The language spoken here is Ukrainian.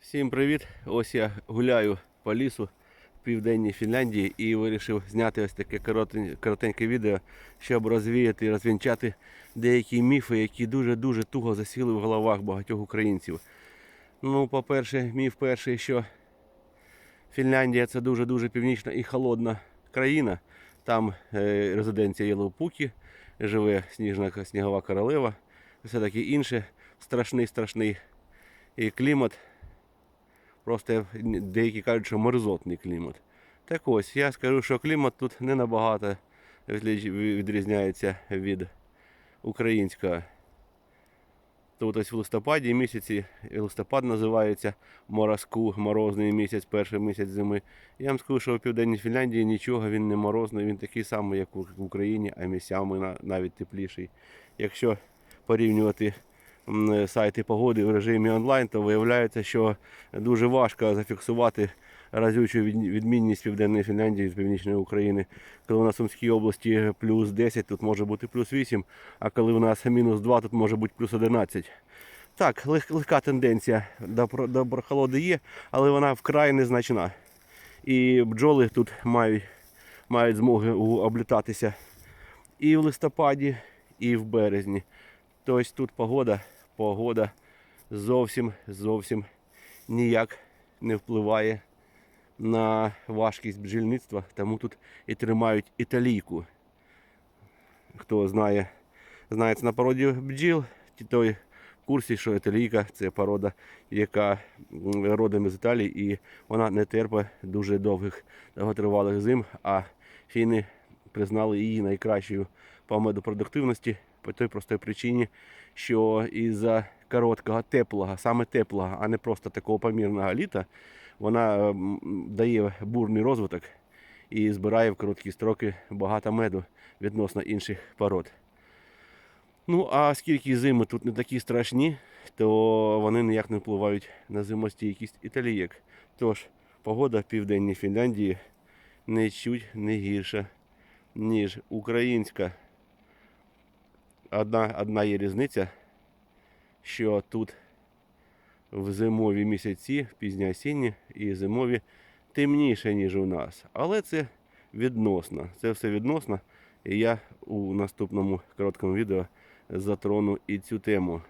Всім привіт! Ось я гуляю по лісу в південній Фінляндії і вирішив зняти ось таке коротеньке відео, щоб розвіяти і розвінчати деякі міфи, які дуже-дуже туго засіли в головах багатьох українців. Ну, по-перше, міф перший, що Фінляндія це дуже-дуже північна і холодна країна. Там е, резиденція Єлопуки, живе сніжна снігова королева, все таке інше. Страшний, страшний і клімат. Просто деякі кажуть, що мерзотний клімат. Так ось, я скажу, що клімат тут не набагато відрізняється від українського. Тут ось в листопаді місяці, листопад називається морозку, морозний місяць, перший місяць зими. Я вам скажу, що у Південній Фінляндії нічого він не морозний, він такий самий, як в Україні, а місцями навіть тепліший. Якщо порівнювати сайти погоди в режимі онлайн, то виявляється, що дуже важко зафіксувати разючу відмінність Південної Фінляндії від Північної України. Коли у нас в Сумській області плюс 10, тут може бути плюс 8, а коли у нас мінус 2, тут може бути плюс 11. Так, лег- легка тенденція до, до прохолоди є, але вона вкрай незначна. І бджоли тут мають, мають змоги облітатися і в листопаді, і в березні. Тобто тут погода, погода зовсім зовсім ніяк не впливає на важкість бджільництва, тому тут і тримають італійку. Хто знає, знається на породі бджіл, той в курсі, що італійка це порода, яка родом із Італії, і вона не терпить дуже довгих довготривалих зим, а фіни признали її найкращою по медопродуктивності по той простій причині, що із-за короткого теплого, саме теплого, а не просто такого помірного літа, вона дає бурний розвиток і збирає в короткі строки багато меду відносно інших пород. Ну, а оскільки зими тут не такі страшні, то вони ніяк не впливають на зимостійкість італієк. Тож погода в південній Фінляндії не не гірша, ніж українська. Одна, одна є різниця, що тут в зимові місяці, в пізні осінні і зимові темніше, ніж у нас. Але це відносно. Це все відносно. І я у наступному короткому відео затрону і цю тему.